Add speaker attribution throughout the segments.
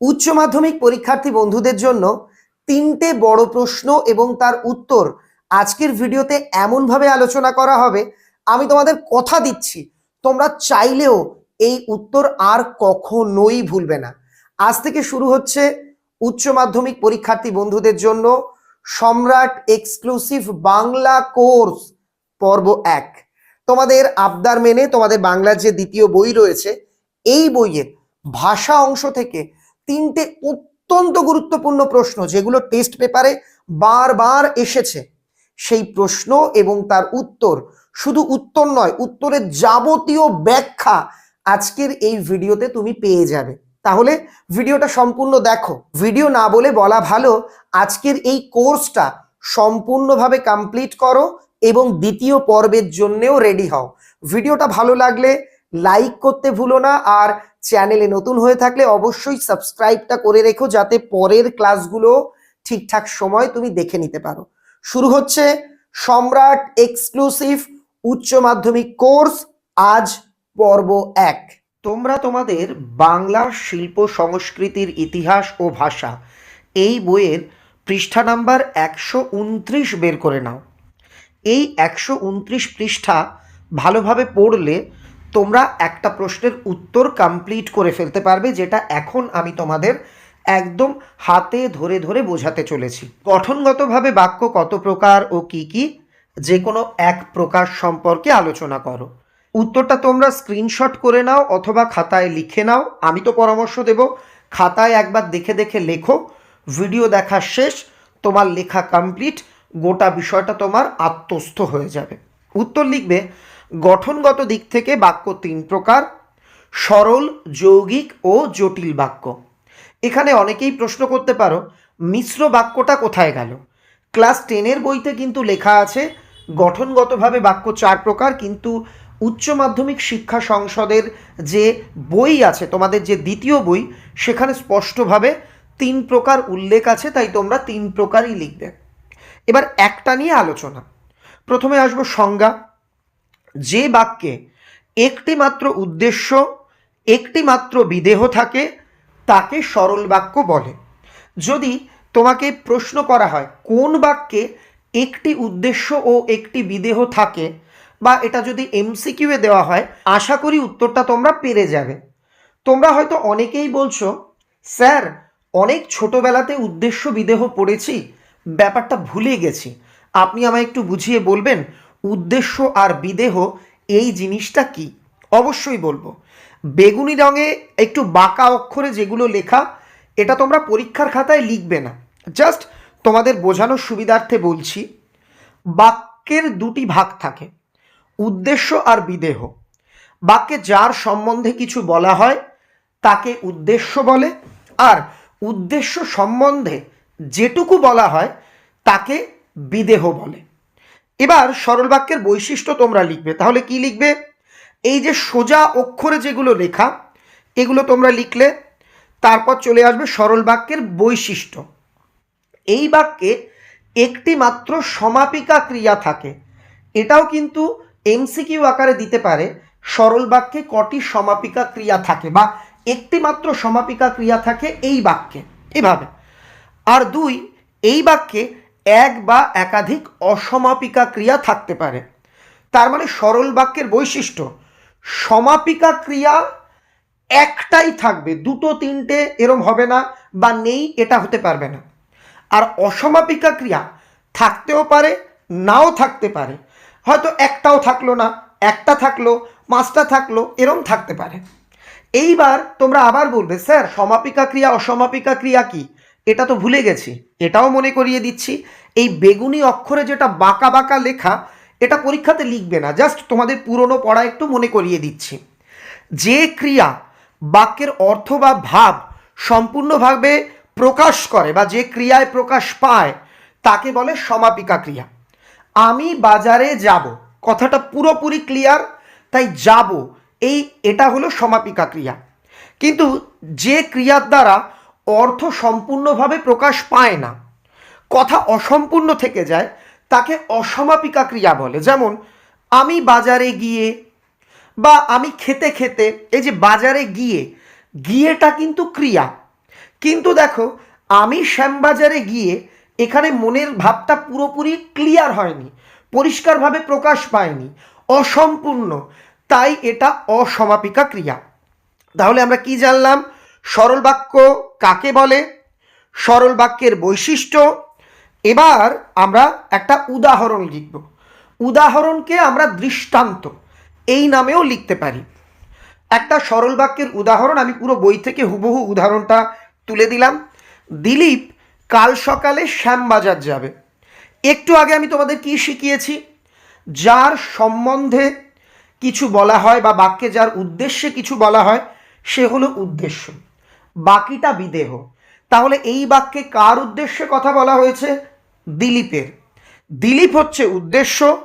Speaker 1: উচ্চ মাধ্যমিক পরীক্ষার্থী বন্ধুদের জন্য তিনটে বড় প্রশ্ন এবং তার উত্তর আজকের ভিডিওতে এমনভাবে আলোচনা করা হবে। আমি তোমাদের কথা দিচ্ছি, তোমরা চাইলেও এই উত্তর আর কখনোই ভুলবে না। আজ থেকে শুরু হচ্ছে উচ্চ মাধ্যমিক পরীক্ষার্থী বন্ধুদের জন্য সম্রাট এক্সক্লুসিভ বাংলা কোর্স পর্ব এক। তোমাদের আবদার মেনে তোমাদের বাংলার যে দ্বিতীয় বই রয়েছে, এই বইয়ের ভাষা অংশ থেকে তিনটে অত্যন্ত গুরুত্বপূর্ণ প্রশ্ন যেগুলো টেস্ট পেপারে বারবার এসেছে। সেই প্রশ্ন এবং তার উত্তর শুধু উত্তর নয়, উত্তরের যাবতীয় ব্যাখ্যা আজকের এই ভিডিওতে তুমি পেয়ে যাবে। তাহলে ভিডিওটা সম্পূর্ণ দেখো। ভিডিও না বলে বলা ভালো, আজকের এই কোর্সটা সম্পূর্ণভাবে কমপ্লিট করো এবং দ্বিতীয় পর্বের জন্যেও রেডি হও। ভিডিওটা ভালো লাগলে লাইক করতে ভুলো না আর চ্যানেলে নতুন হয়ে থাকলে অবশ্যই সাবস্ক্রাইবটা করে রেখো যাতে পরের ক্লাসগুলো ঠিকঠাক সময় তুমি দেখে নিতে পারো। শুরু হচ্ছে সম্রাট এক্সক্লুসিভ উচ্চ মাধ্যমিক কোর্স আজ পর্ব এক। তোমরা তোমাদের বাংলা শিল্প সংস্কৃতির ইতিহাস ও ভাষা এই বইয়ের পৃষ্ঠা নাম্বার একশো উনত্রিশ বের করে নাও। এই একশো উনত্রিশ পৃষ্ঠা ভালোভাবে পড়লে তোমরা একটা প্রশ্নের উত্তর কমপ্লিট করে ফেলতে পারবে, যেটা এখন আমি তোমাদের একদম হাতে ধরে ধরে বোঝাতে চলেছি। গঠনগতভাবে বাক্য কত প্রকার ও কি কি? যে কোনো এক প্রকার সম্পর্কে আলোচনা করো। উত্তরটা তোমরা স্ক্রিনশট করে নাও অথবা খাতায় লিখে নাও। আমি তো পরামর্শ দেব, খাতায় একবার দেখে দেখে লেখো। ভিডিও দেখা শেষ, তোমার লেখা কমপ্লিট গোটা বিষয়টা তোমার আত্মস্থ হয়ে যাবে। উত্তর লিখবে গঠনগত দিক থেকে বাক্য তিন প্রকার, সরল, যৌগিক ও জটিল বাক্য। এখানে অনেকেই প্রশ্ন করতে পারো, মিশ্র বাক্যটা কোথায় গেল? ক্লাস টেনের বইতে কিন্তু লেখা আছে, গঠনগতভাবে বাক্য চার প্রকার, কিন্তু উচ্চ মাধ্যমিক শিক্ষা সংসদের যে বই আছে, তোমাদের যে দ্বিতীয় বই, সেখানে স্পষ্টভাবে তিন প্রকার উল্লেখ আছে, তাই তোমরা তিন প্রকারই লিখবে। এবার একটা নিয়ে আলোচনা। প্রথমে আসব সংজ্ঞা। যে বাক্যে একটি মাত্র উদ্দেশ্য একটি মাত্র বিদেহ থাকে, তাকে সরল বাক্য বলে। যদি তোমাকে প্রশ্ন করা হয়, কোন বাক্যে একটি উদ্দেশ্য ও একটি বিদেহ থাকে, বা এটা যদি এমসিকিউয়ে দেওয়া হয়, আশা করি উত্তরটা তোমরা পেরে যাবে। তোমরা হয়তো অনেকেই বলছো, স্যার, অনেক ছোটবেলাতে উদ্দেশ্য বিদেহ পড়েছি, ব্যাপারটা ভুলে গেছি। আপনি আমায় একটু বুঝিয়ে বলবেন উদ্দেশ্য আর বিদেহ এই জিনিসটা কি? অবশ্যই বলব। বেগুনি রঙে একটু বাঁকা অক্ষরে যেগুলো লেখা, এটা তোমরা পরীক্ষার খাতায় লিখবে না। জাস্ট তোমাদের বোঝানোর সুবিধার্থে বলছি, বাক্যের দুটি ভাগ থাকে, উদ্দেশ্য আর বিদেহ। বাক্যে যার সম্বন্ধে কিছু বলা হয়, তাকে উদ্দেশ্য বলে, আর উদ্দেশ্য সম্বন্ধে যেটুকু বলা হয়, তাকে বিদেহ বলে। এবার সরল বাক্যের বৈশিষ্ট্য তোমরা লিখবে। তাহলে কি লিখবে? এই যে সোজা অক্ষরে যেগুলো লেখা, এগুলো তোমরা লিখলে, তারপর চলে আসবে সরল বাক্যের বৈশিষ্ট্য। এই বাক্যে একটি মাত্র সমাপিকা ক্রিয়া থাকে। এটাও কিন্তু এমসিকিউ আকারে দিতে পারে, সরল বাক্যে কটি সমাপিকা ক্রিয়া থাকে বা একটি মাত্র সমাপিকা ক্রিয়া থাকে এই বাক্যে। এভাবে। আর দুই, এই বাক্যে এক বা একাধিক অসমাপিকা ক্রিয়া থাকতে পারে। তার মানে সরল বাক্যের বৈশিষ্ট্য, সমাপিকা ক্রিয়া একটাই থাকবে, দুটো, তিনটে এরম হবে না বা নেই, এটা হতে পারবে না। আর অসমাপিকা ক্রিয়া থাকতেও পারে, নাও থাকতে পারে। হয়তো একটাও থাকল না, একটা থাকল, পাঁচটা থাকল, এরম থাকতে পারে। এইবার তোমরা আবার বলবে, স্যার, সমাপিকা ক্রিয়া, অসমাপিকা ক্রিয়া কি? এটা তো ভুলে গেছি। এটাও মনে করিয়ে দিচ্ছি, এই বেগুনি অক্ষরে যেটা বাঁকা বাঁকা লেখা, এটা পরীক্ষাতে লিখবে না, জাস্ট তোমাদের পুরনো পড়া একটু মনে করিয়ে দিচ্ছি। যে ক্রিয়া বাক্যের অর্থ বা ভাব সম্পূর্ণভাবে প্রকাশ করে বা যে ক্রিয়ায় প্রকাশ পায়, তাকে বলে সমাপিকা ক্রিয়া। আমি বাজারে যাব, কথাটা পুরোপুরি ক্লিয়ার, তাই যাব, এই এটা হলো সমাপিকা ক্রিয়া। কিন্তু যে ক্রিয়ার দ্বারা অর্থ সম্পূর্ণভাবে প্রকাশ পায় না। কথা অসম্পূর্ণ থেকে যায়, তাকে অসমাপিকা ক্রিয়া বলে। যেমন, আমি বাজারে গিয়ে বা আমি খেতে খেতে, এই যে বাজারে গিয়ে, গিয়েটা কিন্তু ক্রিয়া। কিন্তু দেখো, আমি শ্যামবাজারে গিয়ে, এখানে মনের ভাবটা পুরোপুরি ক্লিয়ার হয়নি, পরিষ্কারভাবে প্রকাশ পায়নি, অসম্পূর্ণ। তাই এটা অসমাপিকা ক্রিয়া। তাহলে আমরা কি জানলাম? সরল বাক্য কাকে বলে? সরল বাক্যের বৈশিষ্ট্য? এবার আমরা একটা উদাহরণ লিখব। উদাহরণকে আমরা দৃষ্টান্ত, এই নামেও লিখতে পারি। একটা সরল বাক্যের উদাহরণ, আমি পুরো বই থেকে হুবহু উদাহরণটা তুলে দিলাম। দিলীপ, কাল সকালে শ্যামবাজার যাবে। একটু আগে আমি তোমাদের কি শিখিয়েছি? যার সম্বন্ধে কিছু বলা হয় বা বাক্যে যার উদ্দেশ্যে কিছু বলা হয়, সে হলো উদ্দেশ্য। বাকিটা বিদেহ। তাহলে এই বাক্যে কার উদ্দেশ্যে কথা বলা হয়েছে? দিলীপের। দিলীপ হচ্ছে উদ্দেশ্য,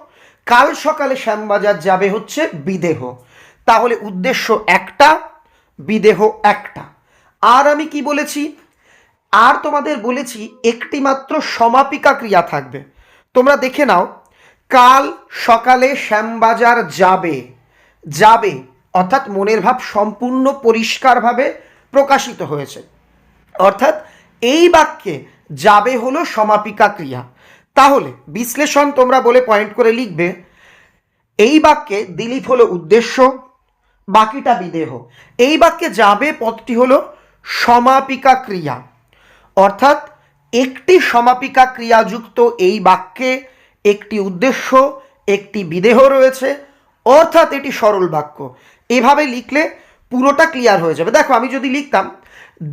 Speaker 1: কাল সকালে শ্যামবাজার যাবে হচ্ছে বিদেহ। তাহলে উদ্দেশ্য একটা, বিদেহ একটা। আর আমি কি বলেছি? আর তোমাদের বলেছি একটি মাত্র সমাপিকা ক্রিয়া থাকবে। তোমরা দেখে নাও, কাল সকালে শ্যামবাজার যাবে। যাবে, অর্থাৎ মনের ভাব সম্পূর্ণ পরিষ্কারভাবে প্রকাশিত হয়েছে। অর্থাৎ এই বাক্যে যাবে হলো সমাপিকা ক্রিয়া। তাহলে বিশ্লেষণ তোমরা বলে পয়েন্ট করে লিখবে, এই বাক্যে দিলীপ হলো উদ্দেশ্য, বাকিটা বিদেহ। এই বাক্যে যাবে পদটি হলো সমাপিকা ক্রিয়া। অর্থাৎ একটি সমাপিকা ক্রিয়াযুক্ত এই বাক্যে একটি উদ্দেশ্য, একটি বিদেহ রয়েছে, অর্থাৎ এটি সরল বাক্য। এভাবে লিখলে পুরোটা ক্লিয়ার হয়ে যাবে। দেখো, আমি যদি লিখতাম,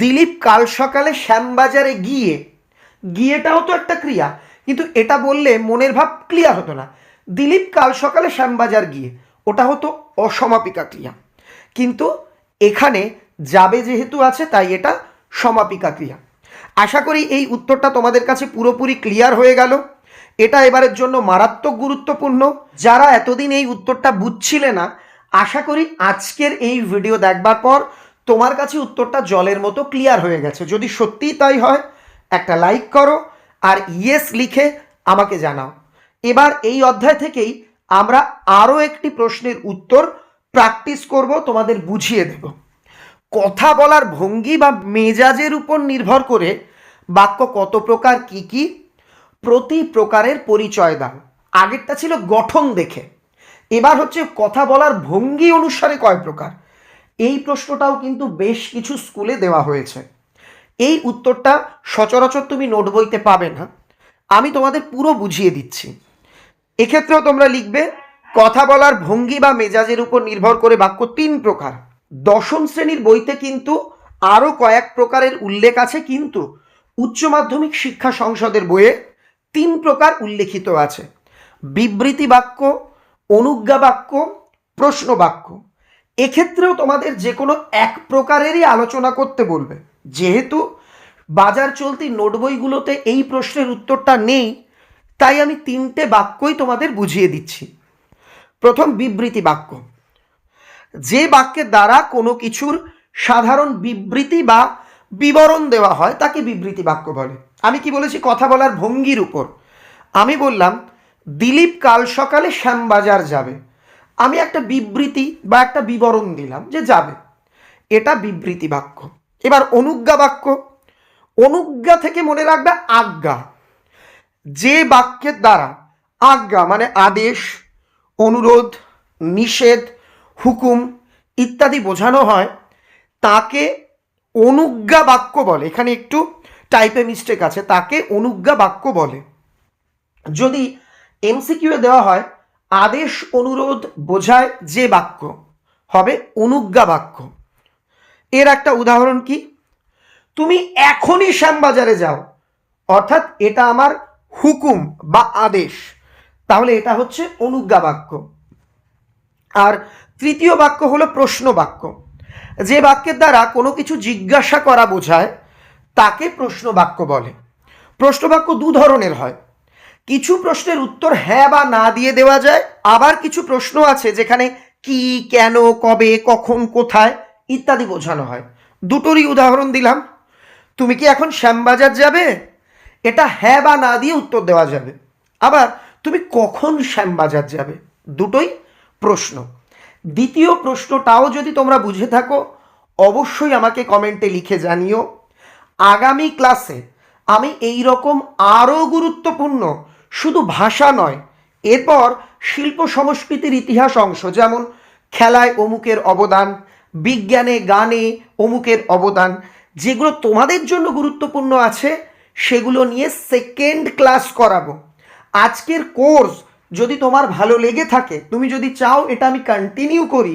Speaker 1: দিলীপ কাল সকালে শ্যামবাজারে গিয়ে, গিয়েটাও তো একটা ক্রিয়া, কিন্তু এটা বললে মনের ভাব ক্লিয়ার হতো না। দিলীপ কাল সকালে শ্যামবাজার গিয়ে, ওটা হতো অসমাপিকা ক্রিয়া। কিন্তু এখানে যাবে যেহেতু আছে, তাই এটা সমাপিকা ক্রিয়া। আশা করি এই উত্তরটা তোমাদের কাছে পুরোপুরি ক্লিয়ার হয়ে গেল। এটা এবারের জন্য মারাত্মক গুরুত্বপূর্ণ। যারা এতদিন এই উত্তরটা বুঝছিলে না আশা করি আজকের এই ভিডিও দেখবার পর তোমার কাছে উত্তরটা জলের মতো ক্লিয়ার হয়ে গেছে। যদি সত্যিই তাই হয়, একটা লাইক করো আর ইয়েস লিখে আমাকে জানাও। এবার এই অধ্যায় থেকেই আমরা আরও একটি প্রশ্নের উত্তর প্র্যাকটিস করব, তোমাদের বুঝিয়ে দেব। কথা বলার ভঙ্গি বা মেজাজের উপর নির্ভর করে বাক্য কত প্রকার, কি কি, প্রতি প্রকারের পরিচয় দাও। আগেরটা ছিল গঠন দেখে। এবার হচ্ছে কথা বলার ভঙ্গি অনুসারে কয় প্রকার? এই প্রশ্নটাও কিন্তু বেশ কিছু স্কুলে দেওয়া হয়েছে। এই উত্তরটা সচরাচর তুমি নোট বইতে পাবে না। আমি তোমাদের পুরো বুঝিয়ে দিচ্ছি। এক্ষেত্রেও তোমরা লিখবে, কথা বলার ভঙ্গি বা মেজাজের উপর নির্ভর করে বাক্য তিন প্রকার। দশম শ্রেণির বইতে কিন্তু আরও কয়েক প্রকারের উল্লেখ আছে, কিন্তু উচ্চ মাধ্যমিক শিক্ষা সংসদের বইয়ে তিন প্রকার উল্লেখিত আছে। বিবৃতি বাক্য অনুজ্ঞা বাক্য প্রশ্ন বাক্য এক্ষেত্রেও তোমাদের যে কোনো এক প্রকারেরই আলোচনা করতে বলবে। যেহেতু বাজার চলতি নোট বইগুলোতে এই প্রশ্নের উত্তরটা নেই, তাই আমি তিনটে বাক্যই তোমাদের বুঝিয়ে দিচ্ছি। প্রথম বিবৃতি বাক্য। যে বাক্যের দ্বারা কোনো কিছুর সাধারণ বিবৃতি বা বিবরণ দেওয়া হয়, তাকে বিবৃতি বাক্য বলে। আমি কি বলেছি? কথা বলার ভঙ্গির উপর। আমি বললাম দিলীপ কাল সকালে শ্যামবাজার যাবে। আমি একটা বিবৃতি বা একটা বিবরণ দিলাম যে যাবে। এটা বিবৃতি বাক্য। এবার অনুজ্ঞা বাক্য। অনুজ্ঞা থেকে মনে রাখবে আজ্ঞা। যে বাক্যের দ্বারা আজ্ঞা মানে আদেশ, অনুরোধ, নিষেধ, হুকুম ইত্যাদি বোঝানো হয়, তাকে অনুজ্ঞা বাক্য বলে। এখানে একটু টাইপে মিস্টেক আছে। তাকে অনুজ্ঞা বাক্য বলে। যদি এমসিকিউ দেওয়া হয়, আদেশ, অনুরোধ বোঝায় যে বাক্য হবে অনুজ্ঞা বাক্য। এর একটা উদাহরণ কি? তুমি এখনই শ্যামবাজারে যাও। অর্থাৎ এটা আমার হুকুম বা আদেশ। তাহলে এটা হচ্ছে অনুজ্ঞা বাক্য। আর তৃতীয় বাক্য হলো প্রশ্ন বাক্য। যে বাক্যের দ্বারা কোনো কিছু জিজ্ঞাসা করা বোঝায়, তাকে প্রশ্ন বাক্য বলে। প্রশ্ন বাক্য দু ধরনের হয়। কিছু প্রশ্নের উত্তর হ্যাঁ বা না দিয়ে দেওয়া যায়। আবার কিছু প্রশ্ন আছে যেখানে কি, কেন, কবে, কখন, কোথায় ইত্যাদি বোঝানো হয়। দুটোরই উদাহরণ দিলাম। তুমি কি এখন শ্যামবাজার যাবে? এটা হ্যাঁ বা না দিয়ে উত্তর দেওয়া যাবে। আবার তুমি কখন শ্যামবাজার যাবে? দুটোই প্রশ্ন। দ্বিতীয় প্রশ্নটাও যদি তোমরা বুঝে থাকো, অবশ্যই আমাকে কমেন্টে লিখে জানিও। আগামী ক্লাসে আমি এই রকম আরও গুরুত্বপূর্ণ শুধু ভাষা নয়, এরপর শিল্প সংস্কৃতির ইতিহাস অংশ, যেমন খেলায় অমুকের অবদান, বিজ্ঞানে, গানে অমুকের অবদান, যেগুলো তোমাদের জন্য গুরুত্বপূর্ণ আছে, সেগুলো নিয়ে সেকেন্ড ক্লাস করাবো। আজকের কোর্স যদি তোমার ভালো লেগে থাকে, তুমি যদি চাও এটা আমি কন্টিনিউ করি,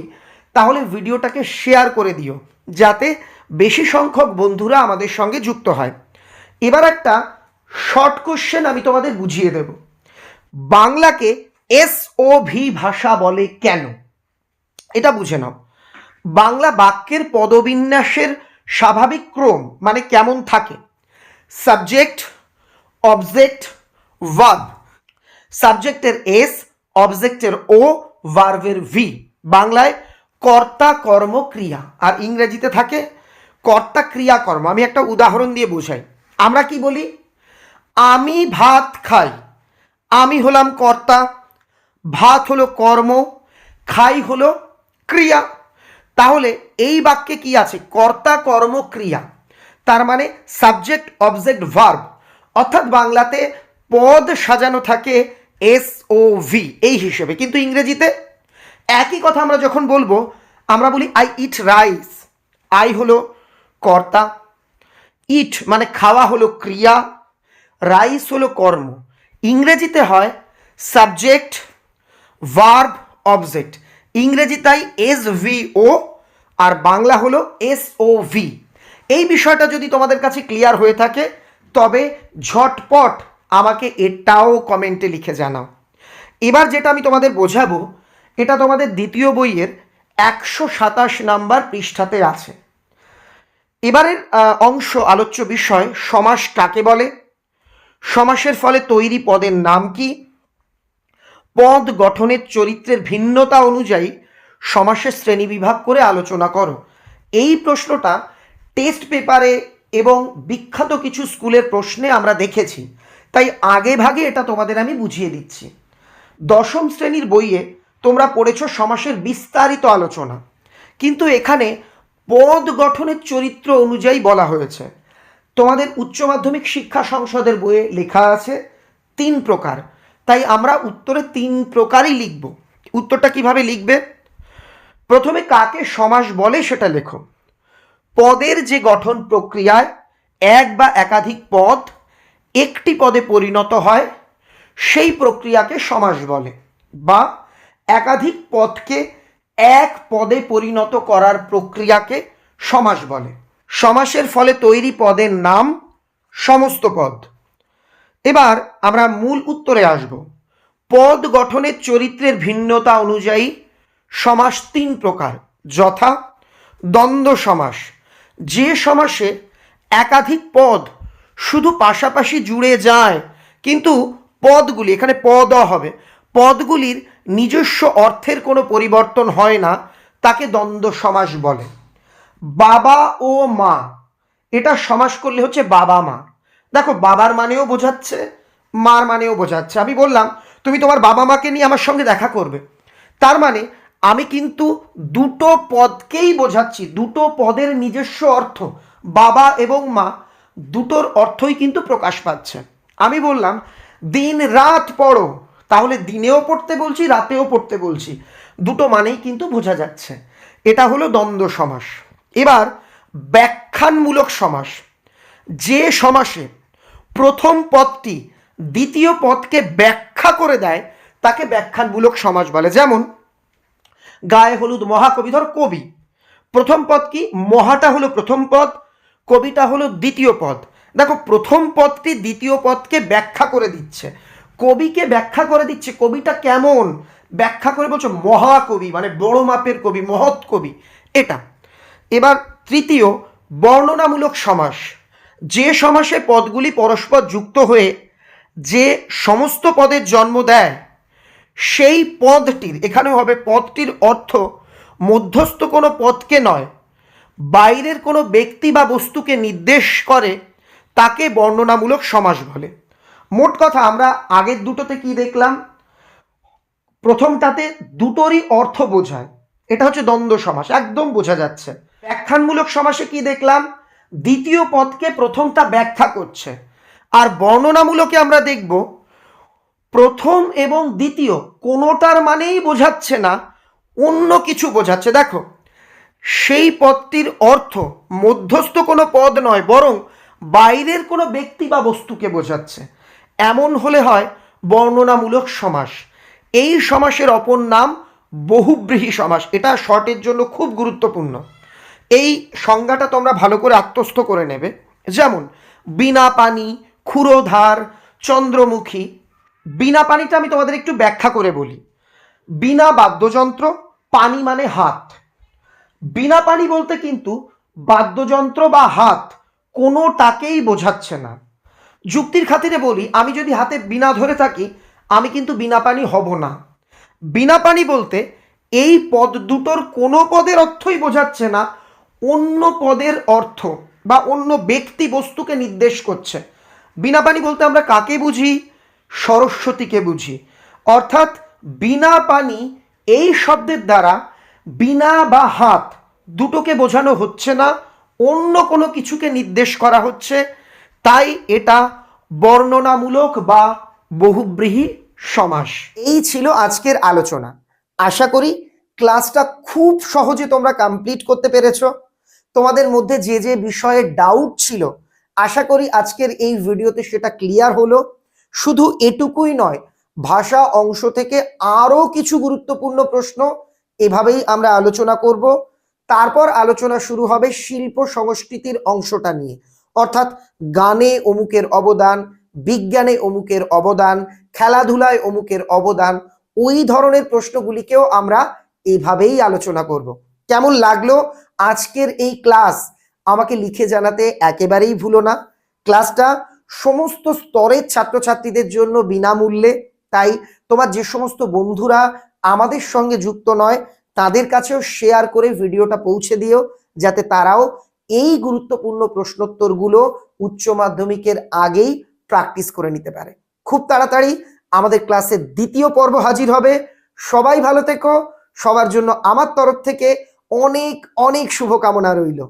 Speaker 1: তাহলে ভিডিওটাকে শেয়ার করে দিও, যাতে বেশি সংখ্যক বন্ধুরা আমাদের সঙ্গে যুক্ত হয়। এবার একটা শর্ট কোশ্চেন আমি তোমাদের বুঝিয়ে দেব। বাংলাকে এস ও ভি ভাষা বলে কেন? এটা বুঝে নাও। বাংলা বাক্যের পদবিন্যাসের স্বাভাবিক ক্রম মানে কেমন থাকে? সাবজেক্ট অবজেক্ট ভার্ব সাবজেক্টের এস অবজেক্টের ও ভার্ভের ভি বাংলায় কর্তা, কর্ম, ক্রিয়া। আর ইংরেজিতে থাকে কর্তা, ক্রিয়া, কর্ম। আমি একটা উদাহরণ দিয়ে বোঝাই। আমরা কি বলি? আমি ভাত খাই। আমি হলাম কর্তা। ভাত হলো কর্ম, খাই হলো ক্রিয়া। তাহলে এই বাক্যে কি আছে? কর্তা, কর্ম, ক্রিয়া। তার মানে সাবজেক্ট অবজেক্ট ভার্ব অর্থাৎ বাংলাতে পদ সাজানো থাকে এস ও ভি এই হিসেবে। কিন্তু ইংরেজিতে একই কথা আমরা যখন বলব, আমরা বলি আই ইট রাইস আই হলো কর্তা। ইট মানে খাওয়া হলো ক্রিয়া। রাইস হলো কর্ম। ইংরেজিতে হয় সাবজেক্ট, ভার্ব, অবজেক্ট। ইংরেজি তাই এস ভি ও আর বাংলা হলো এস ও ভি। এই বিষয়টা যদি তোমাদের কাছে ক্লিয়ার হয়ে থাকে, তবে ঝটপট আমাকে এটাও কমেন্টে লিখে জানাও। এবার যেটা আমি তোমাদের বোঝাবো, এটা তোমাদের দ্বিতীয় বইয়ের একশো সাতাশ নাম্বার পৃষ্ঠাতে আছে। এবারের অংশ, আলোচ্য বিষয় সমাস কাকে বলে? সমাসের ফলে তৈরি পদের নাম কি? পদ গঠনের চরিত্রের ভিন্নতা অনুযায়ী সমাসের শ্রেণীবিভাগ করে আলোচনা করো। এই প্রশ্নটা টেস্ট পেপারে এবং বিখ্যাত কিছু স্কুলের প্রশ্নে আমরা দেখেছি। তাই আগে ভাগে এটা তোমাদের আমি বুঝিয়ে দিচ্ছি। দশম শ্রেণির বইয়ে তোমরা পড়েছো সমাসের বিস্তারিত আলোচনা। কিন্তু এখানে পদ গঠনের চরিত্র অনুযায়ী বলা হয়েছে। তোমাদের উচ্চ মাধ্যমিক শিক্ষা সংসদের বইয়ে লেখা আছে তিন প্রকার। তাই আমরা উত্তরে তিন প্রকারই লিখব। উত্তরটা কীভাবে লিখবে? প্রথমে কাকে সমাস বলে সেটা লেখো। পদের যে গঠন প্রক্রিয়ায় এক বা একাধিক পদ একটি পদে পরিণত হয়, সেই প্রক্রিয়াকে সমাস বলে বা একাধিক পদকে এক পদে পরিণত করার প্রক্রিয়াকে সমাস বলে। সমাসের ফলে তৈরি পদের নাম সমস্ত পদ। এবার আমরা মূল উত্তরে আসব। পদ গঠনের চরিত্রের ভিন্নতা অনুযায়ী সমাস তিন প্রকার, যথা, দ্বন্দ্ব সমাস। যে সমাসে একাধিক পদ শুধু পাশাপাশি জুড়ে যায়, কিন্তু পদগুলি, এখানে পদ হবে, পদগুলির নিজস্ব অর্থের কোনো পরিবর্তন হয় না, তাকে দ্বন্দ্ব সমাস বলে। বাবা ও মা। এটা সমাস করলে হচ্ছে বাবা মা। দেখো, বাবার মানেও বোঝাচ্ছে, মার মানেও বোঝাচ্ছে। আমি বললাম, তুমি তোমার বাবা মাকে নিয়ে আমার সঙ্গে দেখা করবে। তার মানে আমি কিন্তু দুটো পদকেই বোঝাচ্ছি, দুটো পদের নিজস্ব অর্থ। বাবা এবং মা, দুটোর অর্থই কিন্তু প্রকাশ পাচ্ছে। আমি বললাম, দিন রাত পড়ো। তাহলে দিনেও পড়তে বলছি, রাতেও পড়তে বলছি। দুটো মানেই কিন্তু বোঝা যাচ্ছে। এটা হলো দ্বন্দ্ব সমাস। এবার ব্যাখ্যানমূলক সমাস। যে সমাসে প্রথম পদটি দ্বিতীয় পদকে ব্যাখ্যা করে দেয়, তাকে ব্যাখ্যানমূলক সমাস বলে। যেমন, গায়ে হলুদ মহাকবি ধর কবি। প্রথম পদ কি? মহাটা হলো প্রথম পদ, কবিটা হলো দ্বিতীয় পদ। দেখো, প্রথম পদটি দ্বিতীয় পদকে ব্যাখ্যা করে দিচ্ছে। কবিকে ব্যাখ্যা করে দিচ্ছে, কবিটা কেমন? ব্যাখ্যা করে বলছো মহাকবি মানে বড় মাপের কবি, মহৎ কবি। এটা। এবার তৃতীয়, বর্ণনামূলক সমাস। যে সমাসে পদগুলি পরস্পর যুক্ত হয়ে যে সমস্ত পদের জন্ম দেয়, সেই পদটির, এখানেও হবে পদটির অর্থ মধ্যস্থ কোনো পদকে নয়, বাইরের কোনো ব্যক্তি বা বস্তুকে নির্দেশ করে, তাকে বর্ণনামূলক সমাস বলে। মোট কথা, আমরা আগের দুটোতে কি দেখলাম? প্রথমটাতে দুটোরই অর্থ বোঝায়। এটা হচ্ছে দ্বন্দ্ব সমাস, একদম বোঝা যাচ্ছে। ব্যাখ্যানমূলক সমাসে কি দেখলাম? দ্বিতীয় পদকে প্রথমটা ব্যাখ্যা করছে। আর বর্ণনামূলকে আমরা দেখব, প্রথম এবং দ্বিতীয় কোনোটার মানেই বোঝাচ্ছে না, অন্য কিছু বোঝাচ্ছে। দেখো, সেই পদটির অর্থ মধ্যস্থ কোনো পদ নয়, বরং বাইরের কোনো ব্যক্তি বা বস্তুকে বোঝাচ্ছে। এমন হলে হয় বর্ণনামূলক সমাস। এই সমাসের অপর নাম বহুব্রীহি সমাস। এটা শর্টের জন্য খুব গুরুত্বপূর্ণ। এই সংজ্ঞাটা তোমরা ভালো করে আত্মস্থ করে নেবে। যেমন, বিনা পানি ক্ষুরোধার চন্দ্রমুখী। বিনা পানিটা আমি তোমাদের একটু ব্যাখ্যা করে বলি। বিনা বাদ্যযন্ত্র, পানি মানে হাত। বিনা পানি বলতে কিন্তু বাদ্যযন্ত্র বা হাত কোনোটাকেই বোঝাচ্ছে না। যুক্তির খাতিরে বলি, আমি যদি হাতে বিনা ধরে থাকি, আমি কিন্তু বিনা পানি হব না। বিনা পানি বলতে এই পদ দুটোর কোনো পদের অর্থই বোঝাচ্ছে না অন্য পদের অর্থ বা অন্য ব্যক্তি বস্তুকে নির্দেশ করছে। বিনা পানি বলতে আমরা কাকে বুঝি? সরস্বতীকে বুঝি। অর্থাৎ বিনা পানি এই শব্দের দ্বারা বিনা বা হাত দুটোকে বোঝানো হচ্ছে না, অন্য কোনো কিছুকে নির্দেশ করা হচ্ছে। তাই এটা বর্ণনামূলক বা বহুব্রীহি সমাস। এই ছিল আজকের আলোচনা। আশা করি ক্লাসটা খুব সহজে তোমরা কমপ্লিট করতে পেরেছ। তোমাদের মধ্যে যে যে বিষয়ে ডাউট ছিল, আশা করি আজকের এই ভিডিওতে সেটা ক্লিয়ার হলো। শুধু এটুকুই নয়, ভাষা অংশ থেকে আরও কিছু গুরুত্বপূর্ণ প্রশ্ন এভাবেই আমরা আলোচনা করব। তারপর আলোচনা শুরু হবে শিল্প সংস্কৃতির অংশটা নিয়ে। অর্থাৎ গানে অমুকের অবদান, বিজ্ঞানে অমুকের অবদান, খেলাধুলায় অমুকের অবদান, ওই ধরনের প্রশ্নগুলিকেও আমরা এভাবেই আলোচনা করব। কেমন লাগল আজকের এই ক্লাস? আমাকে লিখে জানাতে একেবারেই ভুলো না। ক্লাসটা সমস্ত স্তরের ছাত্রছাত্রীদের জন্য বিনামূল্যে। তাই তোমার যে সমস্ত বন্ধুরা আমাদের সঙ্গে যুক্ত নয়, তাদের কাছেও শেয়ার করে ভিডিওটা পৌঁছে দিও, যাতে তারাও এই গুরুত্বপূর্ণ প্রশ্নোত্তরগুলো উচ্চ মাধ্যমিকের আগেই প্র্যাকটিস করে নিতে পারে। খুব তাড়াতাড়ি আমাদের ক্লাসের দ্বিতীয় পর্ব হাজির হবে। সবাই ভালো থেকো। সবার জন্য আমার তরফ থেকে অনেক অনেক শুভকামনা রইল।